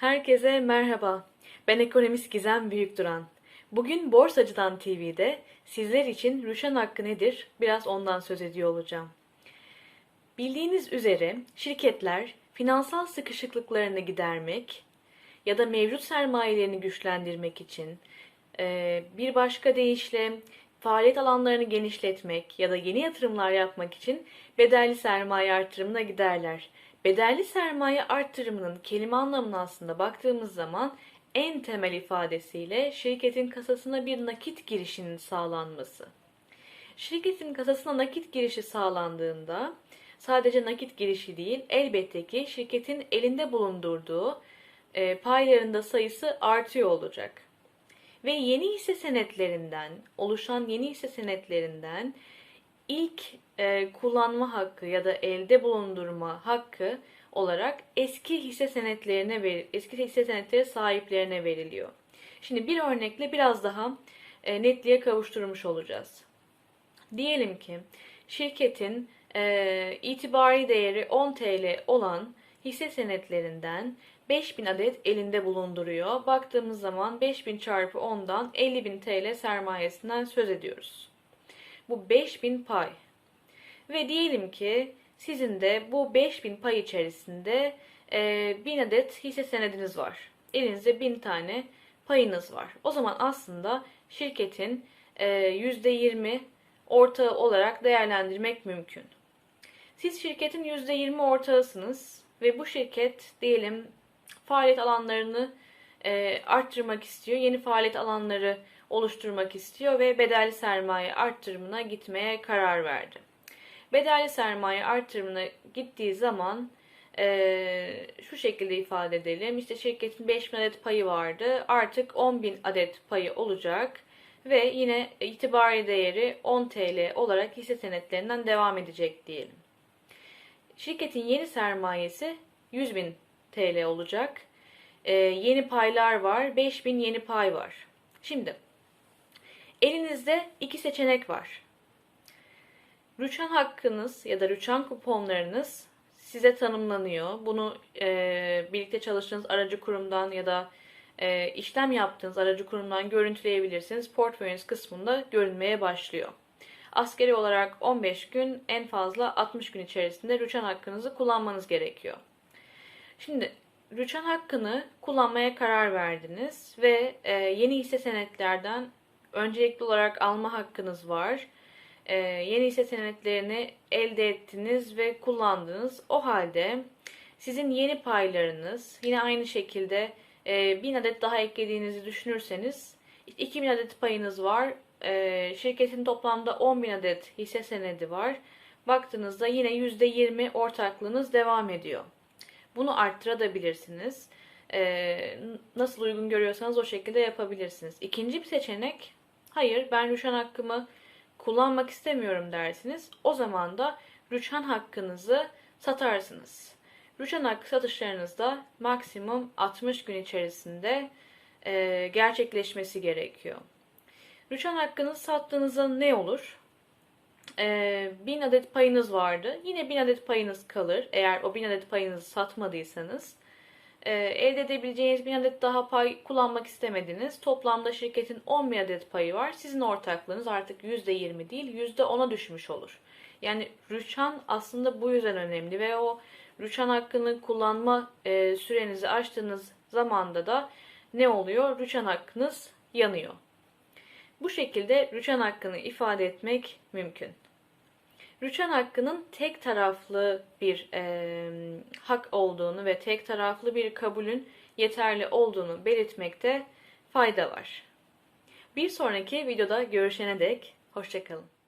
Herkese merhaba. Ben ekonomist Gizem Büyükduran. Bugün Borsacıdan TV'de sizler için rüşen hakkı nedir biraz ondan söz ediyor olacağım. Bildiğiniz üzere şirketler finansal sıkışıklıklarını gidermek ya da mevcut sermayelerini güçlendirmek için e, bir başka deyişle faaliyet alanlarını genişletmek ya da yeni yatırımlar yapmak için bedelli sermaye artırımına giderler. Bedelli sermaye artırımının kelime anlamına aslında baktığımız zaman en temel ifadesiyle şirketin kasasına bir nakit girişinin sağlanması. Şirketin kasasına nakit girişi sağlandığında sadece nakit girişi değil elbette ki şirketin elinde bulundurduğu e, paylarında sayısı artıyor olacak. Ve yeni hisse senetlerinden, oluşan yeni hisse senetlerinden ilk e, kullanma hakkı ya da elde bulundurma hakkı olarak eski hisse senetlerine ver, eski hisse senetleri sahiplerine veriliyor. Şimdi bir örnekle biraz daha e, netliğe kavuşturmuş olacağız. Diyelim ki şirketin e, itibari değeri 10 TL olan hisse senetlerinden 5000 adet elinde bulunduruyor. Baktığımız zaman 5000 çarpı 10'dan 50.000 TL sermayesinden söz ediyoruz. Bu 5000 pay. Ve diyelim ki sizin de bu 5000 pay içerisinde e, 1000 adet hisse senediniz var. Elinizde 1000 tane payınız var. O zaman aslında şirketin e, %20 ortağı olarak değerlendirmek mümkün. Siz şirketin %20 ortağısınız ve bu şirket diyelim faaliyet alanlarını e, arttırmak istiyor. Yeni faaliyet alanları oluşturmak istiyor ve bedelli sermaye arttırımına gitmeye karar verdi. Bedelli sermaye arttırımına gittiği zaman e, şu şekilde ifade edelim. İşte şirketin 5000 adet payı vardı. Artık 10.000 adet payı olacak ve yine itibari değeri 10 TL olarak hisse senetlerinden devam edecek diyelim. Şirketin yeni sermayesi 100.000 TL olacak. Ee, yeni paylar var. 5000 yeni pay var. Şimdi elinizde iki seçenek var. Rüçhan hakkınız ya da rüçhan kuponlarınız size tanımlanıyor. Bunu e, birlikte çalıştığınız aracı kurumdan ya da e, işlem yaptığınız aracı kurumdan görüntüleyebilirsiniz. Portföyünüz kısmında görünmeye başlıyor. Askeri olarak 15 gün en fazla 60 gün içerisinde rüçhan hakkınızı kullanmanız gerekiyor. Şimdi rüçhan hakkını kullanmaya karar verdiniz ve e, yeni hisse senetlerden öncelikli olarak alma hakkınız var. E, yeni hisse senetlerini elde ettiniz ve kullandınız. O halde sizin yeni paylarınız yine aynı şekilde e, 1000 adet daha eklediğinizi düşünürseniz 2000 adet payınız var. E, şirketin toplamda 10.000 adet hisse senedi var. Baktığınızda yine %20 ortaklığınız devam ediyor. Bunu arttırabilirsiniz. Ee, nasıl uygun görüyorsanız o şekilde yapabilirsiniz. İkinci bir seçenek, hayır ben rüşan hakkımı kullanmak istemiyorum dersiniz. O zaman da rüşan hakkınızı satarsınız. Rüşan hakkı satışlarınızda maksimum 60 gün içerisinde e, gerçekleşmesi gerekiyor. Rüşan hakkınızı sattığınızda ne olur? e, 1000 adet payınız vardı. Yine 1000 adet payınız kalır. Eğer o 1000 adet payınızı satmadıysanız. E, elde edebileceğiniz 1000 adet daha pay kullanmak istemediniz. Toplamda şirketin 10.000 adet payı var. Sizin ortaklığınız artık %20 değil %10'a düşmüş olur. Yani rüçhan aslında bu yüzden önemli ve o rüçhan hakkını kullanma e, sürenizi açtığınız zamanda da ne oluyor? Rüçhan hakkınız yanıyor. Bu şekilde rüçhan hakkını ifade etmek mümkün. Rüçhan hakkının tek taraflı bir e, hak olduğunu ve tek taraflı bir kabulün yeterli olduğunu belirtmekte fayda var. Bir sonraki videoda görüşene dek hoşçakalın.